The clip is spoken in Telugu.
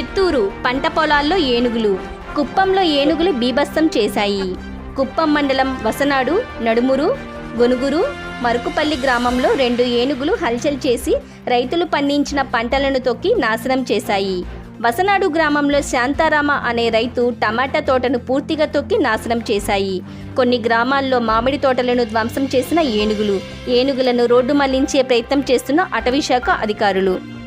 చిత్తూరు పంట పొలాల్లో ఏనుగులు. కుప్పంలో ఏనుగులు బీభత్సం చేశాయి. కుప్పం మండలం వసనాడు నడుమురు గొనుగురు మరుకుపల్లి గ్రామంలో రెండు ఏనుగులు హల్చల్ చేసి రైతులు పండించిన పంటలను తొక్కి నాశనం చేశాయి. వసనాడు గ్రామంలో శాంతారామ అనే రైతు టమాటా తోటను పూర్తిగా తొక్కి నాశనం చేశాయి. కొన్ని గ్రామాల్లో మామిడి తోటలను ధ్వంసం చేసిన ఏనుగులు. ఏనుగులను రోడ్డు మళ్ళించే ప్రయత్నం చేస్తున్న అటవీశాఖ అధికారులు.